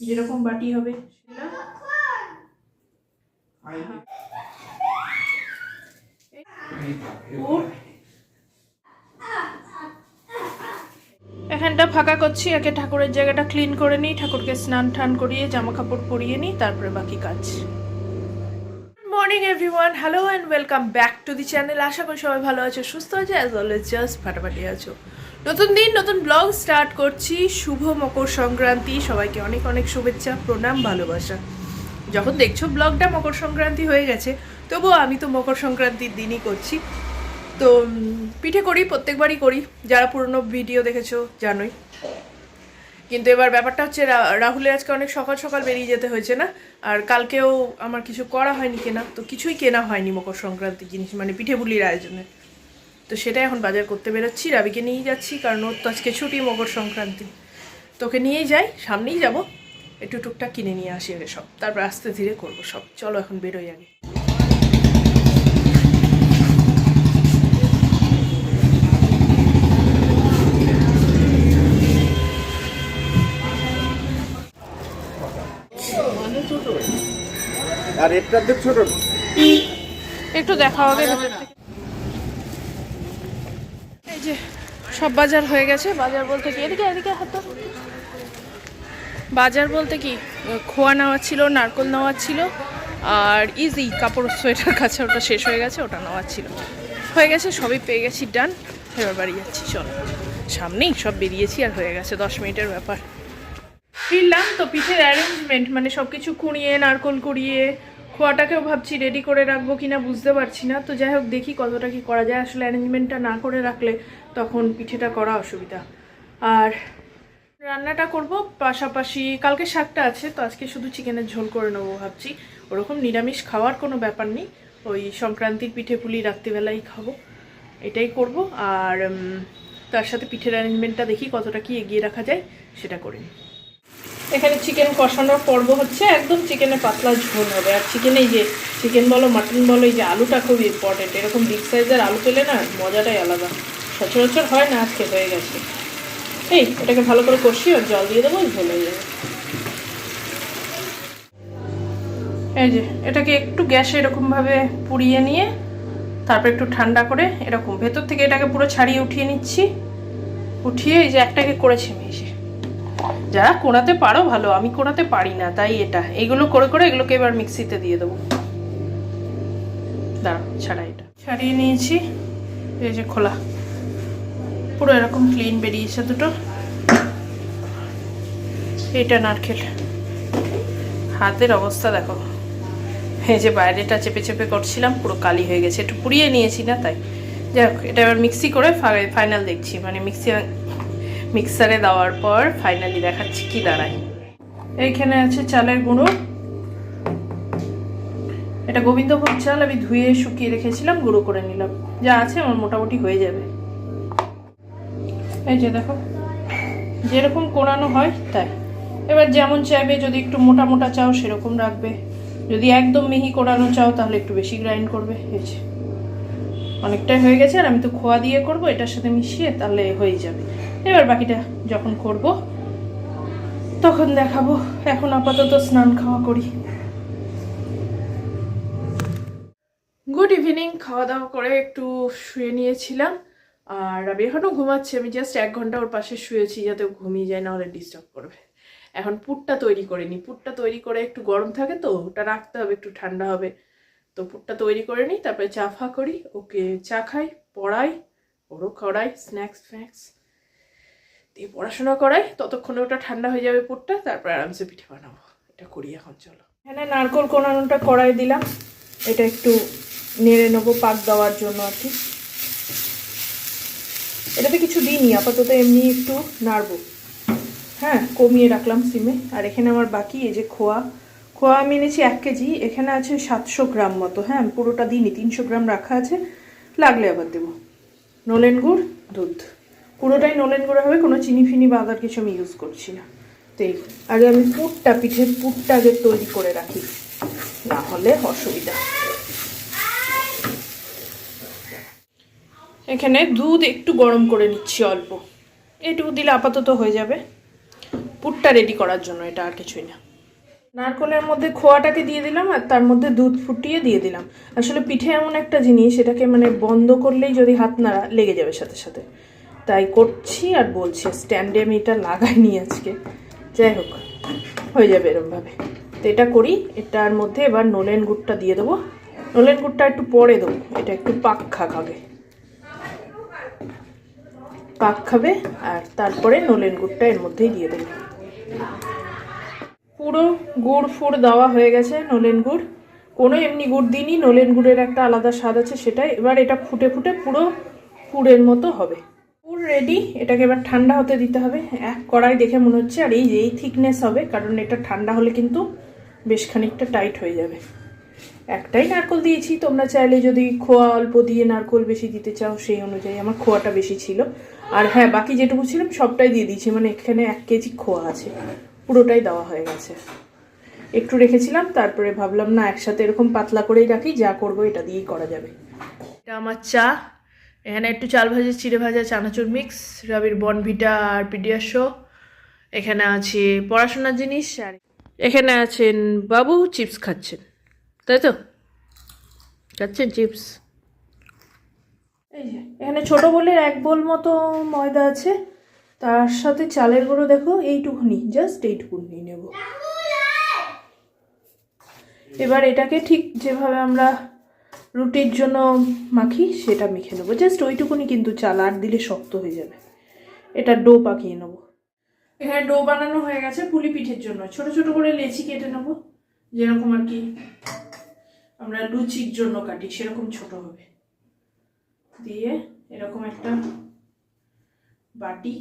যেরকম বাটি হবে সেটা। এখানটা ফাঁকা করছি আগে ঠাকুরের জায়গাটা ক্লিন করে নিই ঠাকুরকে স্নান টান করিয়ে জামা কাপড় পরিয়ে নিই তারপরে বাকি কাজ। Morning everyone hello and welcome back to the channel আশা করি সবাই ভালো আছো সুস্থ আছে অ্যাজ অলওয়েজ জাস্ট ফাটাফাটি আছো। নতুন দিন, নতুন ব্লগ স্টার্ট করছি। শুভ মকর সংক্রান্তি। সবাইকে অনেক অনেক শুভেচ্ছা, প্রণাম, ভালোবাসা। যখন দেখছ ব্লগটা, মকর সংক্রান্তি হয়ে গেছে, তবুও আমি তো মকর সংক্রান্তির দিনই করছি। তো পিঠে করি, প্রত্যেকবারই করি। যারা পুরনো ভিডিও দেখেছ, জানোই। কিন্তু এবার ব্যাপারটা হচ্ছে রাহুলের আজকে অনেক সকাল সকাল বেরিয়ে যেতে হয়েছে না? আর কালকেও আমার কিছু করা হয়নি কেনা। তো কিছুই কেনা হয়নি মকর সংক্রান্তি জিনিস মানে পিঠে পুলির আয়োজনে। তো সেটাই এখন বাজার করতে বেরোচ্ছি রাবিকে নিয়েই যাচ্ছি কারণ ওর তো আজকে ছুটি মকর সংক্রান্তি। তোকে নিয়েই যাই সামনেই যাব। একটু টুকটাক কিনে নিয়ে আসি আগে সব। তারপর আস্তে ধীরে করব সব। চলো এখন বেরোই আগে। আর একটু দেখা হবে ভেতর থেকে। এই যে সব বাজার হয়ে গেছে। বাজার বলতে কি? এদিকে এদিকে, হাত বাজার বলতে কি? খোয়া নেওয়া ছিল, নারকল নেওয়া ছিল, আর ইজি কাপড়, সোয়েটার কাছে ওটা শেষ হয়ে গেছে, ওটা নেওয়া ছিল। হয়ে গেছে, সবই পেয়ে গেছি ডান এবার বাড়ি যাচ্ছি, চলো। সামনেই সব বেরিয়েছি আর হয়ে গেছে দশ মিনিটের ব্যাপার। ফিরলাম তো, পিঠের অ্যারেঞ্জমেন্ট মানে সব কিছু কুড়িয়ে, নারকল কুড়িয়ে খোয়াটাকেও ভাবছি রেডি করে রাখব কিনা বুঝতে পারছি না। তো যাই হোক, দেখি কতটা কি করা যায়। আসলে অ্যারেঞ্জমেন্টটা না করে রাখলে তখন পিঠেটা করা অসুবিধা। আর রান্নাটা করব পাশাপাশি, কালকে শাকটা আছে, তো আজকে শুধু চিকেনের ঝোল করে নেব ভাবছি। ওরকম নিরামিষ খাওয়ার কোনো ব্যাপার নেই। ওই সংক্রান্তির পিঠে পুলি রাত্রিবেলাই খাব। এটাই করব। আর তার সাথে পিঠের অ্যারেঞ্জমেন্টটা দেখি কতটা কি এগিয়ে রাখা যায়, সেটা করে নিই। এখানে চিকেন কষানোর পর্ব হচ্ছে, একদম চিকেনে পাতলা ঝোল হবে। আর চিকেনে যে চিকেন বলো মাটন বলো, এই যে আলুটা খুব ইম্পর্টেন্ট এরকম বিগ সাইজের আলু পেলে না, মজাটাই আলাদা। সচরাচর হয় না, আজকে হয়ে গেছে। এই, এটাকে ভালো করে কষি আর জল দিয়ে দেবো, ঝোল হয়ে যাবে। এই যে, এটাকে একটু গ্যাসে এরকমভাবে পুড়িয়ে নিয়ে, তারপর একটু ঠান্ডা করে এরকম। ভেতর থেকে এটাকে পুরো ছাড়িয়ে উঠিয়ে নিচ্ছি। উঠিয়ে এই যে একটাকে করেছি যে। যারা কোড়াতে পারো ভালো, আমি কোড়াতে পারি না, তাই এটা। এগুলো করে করে এগুলোকে এবার মিক্সিতে দিয়ে দেবো। দাঁড়াও, ছাড়া এটা। ছাড়িয়ে নিয়েছি, এই যে খোলা। পুরো এরকম ক্লিন বেরিয়েছে দুটো। এটা নারকেল। হাতের অবস্থা দেখো। এই যে বাইরেটা চেপে চেপে করছিলাম, পুরো কালি হয়ে গেছে। একটু পুড়িয়ে নিয়েছি না, তাই। যাই হোক, এটা এবার মিক্সি করে ফাইনাল দেখছি। মানে মিক্সি মিক্সারে দেওয়ার পর ফাইনালি দেখাচ্ছি কি দাঁড়ায়। এইখানে আছে চালের গুঁড়ো। এটা গোবিন্দভোগ চাল আমি ধুয়ে শুকিয়ে রেখেছিলাম, গুঁড়ো করে নিলাম। যা আছে আমার মোটামুটি হয়ে যাবে। এই যে দেখো, যেরকম কোরানো হয় তাই। এবার যেমন চাইবে, যদি একটু মোটা মোটা চাও সেরকম রাখবে। যদি একদম মিহি কোরানো চাও তাহলে একটু বেশি গ্রাইন্ড করবে। এই যে। অনেকটাই হয়ে গেছে, আর আমি তো খোয়া দিয়ে করব, এটার সাথে মিশিয়ে তাহলে হয়ে যাবে। এবার বাকিটা যখন করব, তখন দেখাবো। এখন আপাতত স্নান খাওয়া করি। গুড ইভিনিং খাওয়া দাওয়া করে একটু শুয়ে নিয়েছিলাম, আর আমি এখনও ঘুমাচ্ছি। আমি জাস্ট এক ঘণ্টা ওর পাশে শুয়েছি যাতে ঘুমিয়ে যায় না হলে ডিস্টার্ব করবে। এখন পুটটা তৈরি করে নিই। পুটটা তৈরি করে একটু গরম থাকে তো, ওটা রাখতে হবে, একটু ঠান্ডা হবে। তো পুটটা তৈরি করে নিই, তারপরে চা ফা করি, ওকে চা খাই, পড়াই, ওরও করাই স্ন্যাক্স ফ্ন্যাক্স দিয়ে পড়াশোনা করাই, ততক্ষণে ওটা ঠান্ডা হয়ে যাবে পুটটা, তারপর আরামসে পিঠে বানাবো। এটা করি এখন, চলো। এখানে নারকল কোনানোটা কড়াই দিলাম। এটা একটু নেড়ে নেব পাক দেওয়ার জন্য আর কি। এটাতে কিছু দিইনি, আপাতত এমনি একটু নাড়বো। হ্যাঁ কমিয়ে রাখলাম সিমে। আর এখানে আমার বাকি, এই যে খোয়া। খোয়া আমি এনেছি এক কেজি, এখানে আছে সাতশো গ্রাম মতো। হ্যাঁ আমি পুরোটা দিইনি, তিনশো গ্রাম রাখা আছে। লাগলে আবার দেবো। নলেন গুড়, দুধ। পুরোটাই নলেন গুঁড়ো হবে, কোনো চিনি ফিনি বা আদার কিছু আমি ইউজ করছি না। তো এই আগে আমি পুরটা, পিঠের পুরটা আগে তৈরি করে রাখি, না হলে অসুবিধা। এখানে দুধ একটু গরম করে নিচ্ছি অল্প। এটুকু দিলে আপাতত হয়ে যাবে। পুরটা রেডি করার জন্য এটা আর কিছুই না। নারকলের মধ্যে খোয়াটাকে দিয়ে দিলাম আর তার মধ্যে দুধ ফুটিয়ে দিয়ে দিলাম। আসলে পিঠে এমন একটা জিনিস, এটাকে মানে বন্ধ করলেই যদি হাত নাড়া লেগে যাবে সাথে সাথে। তাই করছি আর বলছি স্ট্যান্ডে আমি এটা লাগাইনি আজকে। যাই হোক, হয়ে যাবে এরমভাবে। তো এটা করি, এটার মধ্যে এবার নলেন গুড়টা দিয়ে দেবো। নলেন গুড়টা একটু পরে দেবো, এটা একটু পাক খাক আগে। পাক খাবে, আর তারপরে নলেন গুড়টা এর মধ্যেই দিয়ে দেবো। পুরো গুড় ফুড় দেওয়া হয়ে গেছে নলেন গুড়। কোনো এমনি গুড় দিইনি, নলেন গুড়ের একটা আলাদা স্বাদ আছে সেটাই। এবার এটা ফুটে ফুটে পুরো পুরের মতো হবে। রেডি এটাকে এবার ঠান্ডা হতে দিতে হবে। এক কড়াই দেখে মনে হচ্ছে আর এই যে এই থিকনেস হবে, কারণ এটা ঠান্ডা হলে কিন্তু বেশ খানিকটা টাইট হয়ে যাবে। একটাই নারকল দিয়েছি, তোমরা চাইলে যদি খোয়া অল্প দিয়ে নারকল বেশি দিতে চাও, সেই অনুযায়ী আমার খোয়াটা বেশি ছিল। আর হ্যাঁ বাকি যেটুকু ছিল আমি সবটাই দিয়ে দিয়েছি মানে এখানে এক কেজি খোয়া আছে, পুরোটাই দেওয়া হয়ে গেছে। একটু রেখেছিলাম, তারপরে ভাবলাম না, একসাথে এরকম পাতলা করেই রাখি, যা করব এটা দিয়েই করা যাবে। এটা আমার চা এখানে একটু চাল ভাজা, চিড়ে ভাজা, চানাচুর মিক্স রবির বনভিটা আর পিডিয়াশো এখানে আছে পড়াশোনার জিনিস আর এখানে আছেন বাবু চিপস খাচ্ছেন। তাই তো? খাচ্ছেন চিপস এই যে, এখানে ছোট বোলের এক বোল মতো ময়দা আছে। তার সাথে চালের গুঁড়ো দেখো, এইটুকুনি জাস্ট এইটুকুনি নেব। এবার এটাকে ঠিক যেভাবে আমরা রুটির জন্য মাখি, সেটা মেখে নেব। জাস্ট ওইটুকুনি কিন্তু চাল, আর দিলে শক্ত হয়ে যাবে। এটা ডো পাকিয়ে নেব। এখানে ডো বানানো হয়ে গেছে পুলি পিঠের জন্য। ছোট ছোট করে লেচি কেটে নেব। যেরকম আর কি আমরা লুচির জন্য কাটি, সেরকম ছোট হবে। দিয়ে এরকম একটা বাটি,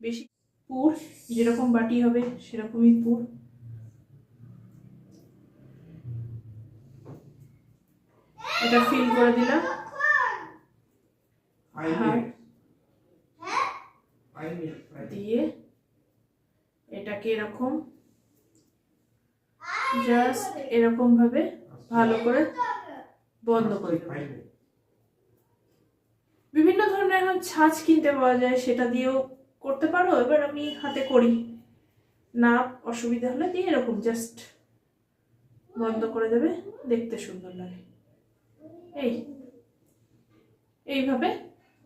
বেশি পুর, যেরকম বাটি হবে সেরকমই পুর। এটা ফিল করে দিলাম। দিয়ে এটাকে এরকম জাস্ট এরকম ভাবে ভালো করে বন্ধ করে দেবো। বিভিন্ন ধরনের এখন ছাঁচ কিনতে পাওয়া যায় সেটা দিয়েও করতে পারো এবার আমি হাতে করি। না অসুবিধা হলে দিয়ে এরকম জাস্ট বন্ধ করে দেবে দেখতে সুন্দর লাগে। এই, এইভাবে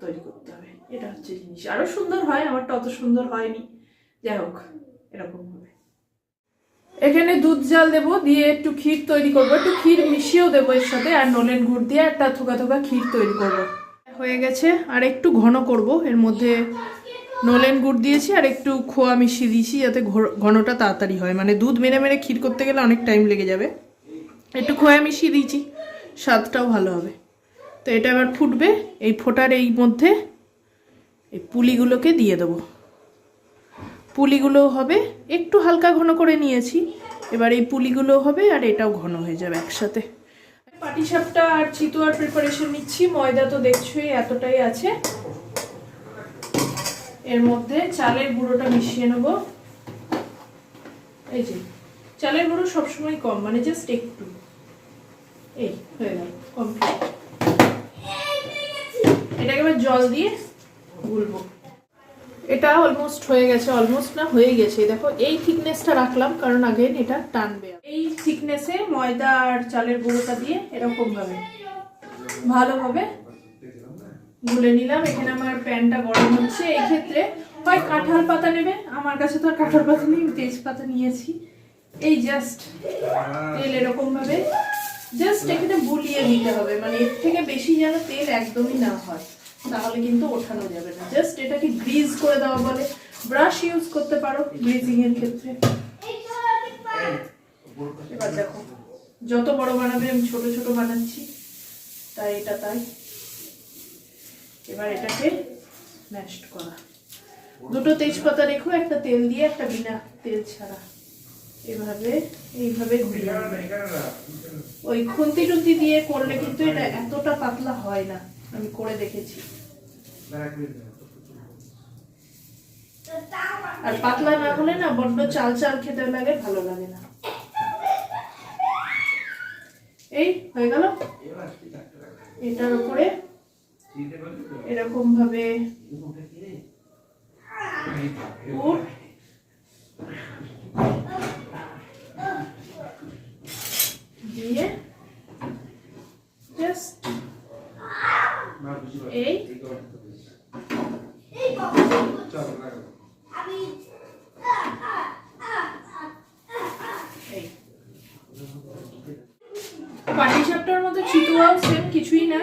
তৈরি করতে হবে। এটা হচ্ছে জিনিস। আরও সুন্দর হয়, আমারটা অত সুন্দর হয়নি। যাই হোক, এরকম হবে। এখানে দুধ জাল দেবো, দিয়ে একটু ক্ষীর তৈরি করব। একটু ক্ষীর মিশিয়েও দেবো এর সাথে, আর নলেন গুড় দিয়ে একটা থোকা থোকা ক্ষীর তৈরি করব। হয়ে গেছে, আর একটু ঘন করব। এর মধ্যে নলেন গুড় দিয়েছি, আর একটু খোয়া মিশিয়ে দিয়েছি, যাতে ঘনটা তাড়াতাড়ি হয়। মানে দুধ মেরে মেরে ক্ষীর করতে গেলে অনেক টাইম লেগে যাবে। একটু খোয়া মিশিয়ে দিয়েছি। স্বাদটাও ভালো হবে। তো এটা এবার ফুটবে, এই ফোটার এই মধ্যে এই পুলিগুলোকে দিয়ে দেবো। পুলিগুলো হবে, একটু হালকা ঘন করে নিয়েছি। এবার এই পুলিগুলো হবে আর এটাও ঘন হয়ে যাবে একসাথে। পাটিসাপটা আর চিতুয়ার প্রিপারেশন নিচ্ছি, ময়দা তো দেখছোই এতটাই আছে। এর মধ্যে চালের গুঁড়োটা মিশিয়ে নেব। এই যে, চালের গুঁড়ো সবসময় কম মানে জাস্ট একটু। এই, হয়ে গেল কমপ্লিট এটাকে এবার জল দিয়ে গুলবো। এটা অলমোস্ট হয়ে গেছে অলমোস্ট না, হয়ে গেছে। দেখো, এই থিকনেসটা রাখলাম, কারণ আগে এটা টানবে। এই থিকনেসে ময়দা আর চালের গুঁড়োটা দিয়ে এরকম ভাবে। ভালোভাবে গুলে নিলাম, এখানে আমার প্যানটা গরম হচ্ছে। এই ক্ষেত্রে হয় কাঁঠাল পাতা নেবে। আমার কাছে তো আর কাঁঠাল পাতা নেই তেজপাতা নিয়েছি। এই জাস্ট তেল এরকম ভাবে জাস্ট এখানে বুলিয়ে দিতে হবে মানে এর থেকে বেশি যেন তেল একদমই না হয়, তাহলে কিন্তু ওঠানো যাবে না। জাস্ট এটাকে গ্রিজ করে দেওয়া বলে। ব্রাশ ইউজ করতে পারো গ্রিজিং এর ক্ষেত্রে। এবার দেখো, যত বড় বানাবে আমি ছোট ছোট বানাচ্ছি, তাই এটা তাই। এবার এটাকে ম্যাশড করা। দুটো তেজপাতা রেখো, একটা তেল দিয়ে, একটা বিনা তেল ছাড়া। এভাবে এইভাবে ঘুরিয়ে ওই খুন্তি টুন্তি দিয়ে করলে কিন্তু এটা এতটা পাতলা হয় না আমি করে দেখেছি। আর পাতলা না হলে না বড্ড চাল চাল খেতে লাগে ভালো লাগে না। এই হয়ে গেল? এটার উপরে এরকম ভাবে দিয়ে জাস্ট এই মতো চিতুয়াও সেম কিছুই না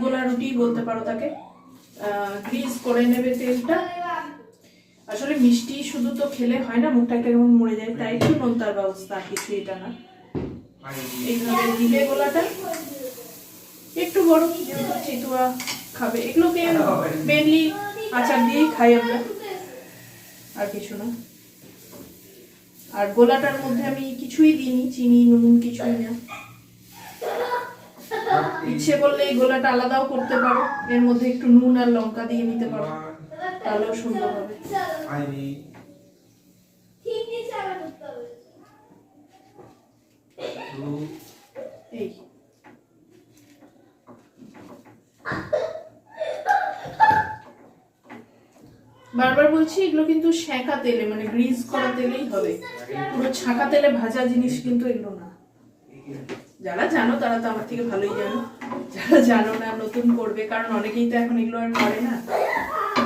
গোলা রুটি বলতে পারো তাকে। গ্রিজ করে নেবে তেলটা। আসলে মিষ্টি শুধু তো খেলে হয় না, মুখটা কেমন মরে যায়, তাই একটু নোনতার ব্যবস্থা কিছু এটা না। এইভাবে দিলে গোলাটা একটু বড়। চিতুয়া খাবে। এগুলোকে মেনলি আচার দিয়েই খাই আমরা। আর কিছু না। আর গোলাটার মধ্যে আমি কিছুই দিইনি। চিনি নুন কিছুই না। ইচ্ছে করলে এই গোলাটা আলাদাও করতে পারো। এর মধ্যে একটু নুন আর লঙ্কা দিয়ে নিতে পারো। তাহলেও সুন্দর হবে। বারবার বলছি, এগুলো কিন্তু সেঁকা তেলে মানে গ্রিজ করা তেলেই হবে। পুরো ছাঁকা তেলে ভাজা জিনিস কিন্তু এগুলো না। যারা জানো, তারা তো আমার থেকে ভালোই জানো। যারা জানো না, নতুন করবে, কারণ অনেকেই তো এখন এগুলো আর করে না।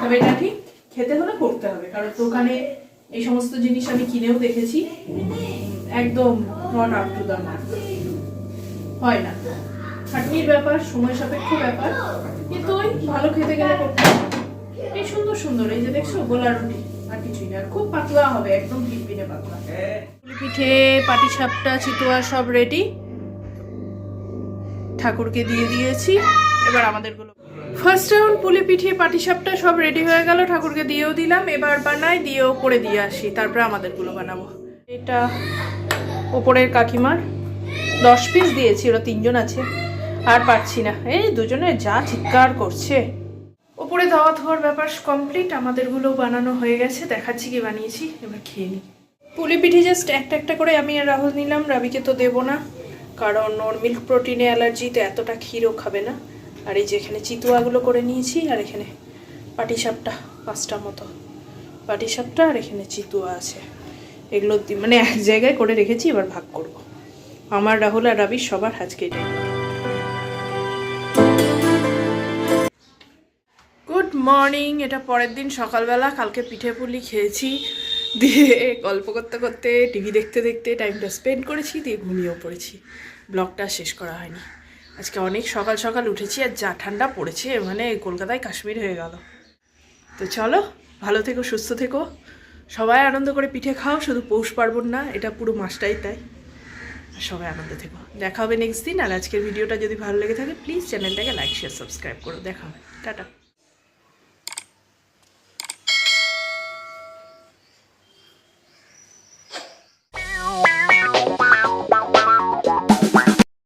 তবে এটা ঠিক, খেতে হলে করতে হবে, কারণ দোকানে এই সমস্ত জিনিস আমি কিনেও দেখেছি। একদম not up to the mark হয় না। খাটনির ব্যাপার, সময় সাপেক্ষ ব্যাপার। কিন্তু ওই ভালো খেতে গেলে করতে এই সুন্দর সুন্দর, এই যে দেখছ, গোলা রুটি, আর কিছুই না। খুব পাতলা হবে, একদম পিনপিনে পাতলা। পিঠে পাটি সাপটা চিতোয়া সব রেডি ঠাকুরকে দিয়ে দিয়েছি। এবার আমাদেরগুলো ফার্স্ট রাউন্ড পুলি পিঠে পাটিসাপটা সব রেডি হয়ে গেল। ঠাকুরকে দিয়েও দিলাম। এবার বানাই, দিয়েও করে দিয়ে আসি। তারপরে আমাদেরগুলো বানাবো। এটা ওপরের কাকিমার দশ পিস দিয়েছি, ওরা তিনজন আছে। আর পারছি না। এই দুজনে যা চিৎকার করছে। ওপরে দাওয়া ধোয়ার ব্যাপার কমপ্লিট আমাদেরগুলো বানানো হয়ে গেছে। দেখাচ্ছি কি বানিয়েছি, এবার খেয়ে নিই। পুলি পিঠে জাস্ট একটা একটা করে আমি আর রাহুল নিলাম। রাবিকে তো দেবো না, কারণ ওর মিল্ক প্রোটিনে অ্যালার্জি তো এতটা ক্ষীরও খাবে না। আর এই যে এখানে চিতুয়াগুলো করে নিয়েছি, আর এখানে পাটিসাপটা, পাঁচটা মতো পাটিসাপটা, আর এখানে চিতুয়া আছে। এগুলো মানে এক জায়গায় করে রেখেছি, এবার ভাগ করব। আমার, রাহুল আর রাবির সবার আজকে এটাই। গুড মর্নিং এটা পরের দিন সকালবেলা, কালকে পিঠে পুলি খেয়েছি। দিয়ে গল্প করতে করতে টিভি দেখতে দেখতে টাইমটা স্পেন্ড করেছি, দিয়ে ঘুমিয়েও পড়েছি। ব্লগটা শেষ করা হয়নি। আজকে অনেক সকাল সকাল উঠেছি, আর যা ঠান্ডা পড়েছে মানে কলকাতায় কাশ্মীর হয়ে গেল। তো চলো, ভালো থেকো, সুস্থ থেকো। সবাই আনন্দ করে পিঠে খাও, শুধু পৌষ পার্বণ না, এটা পুরো মাসটাই তাই। সবাই আনন্দ থেকো। দেখা হবে নেক্সট দিন, আর আজকের ভিডিওটা যদি ভালো লেগে থাকে প্লিজ চ্যানেলটাকে লাইক শেয়ার সাবস্ক্রাইব করো। দেখা হবে। টাটা।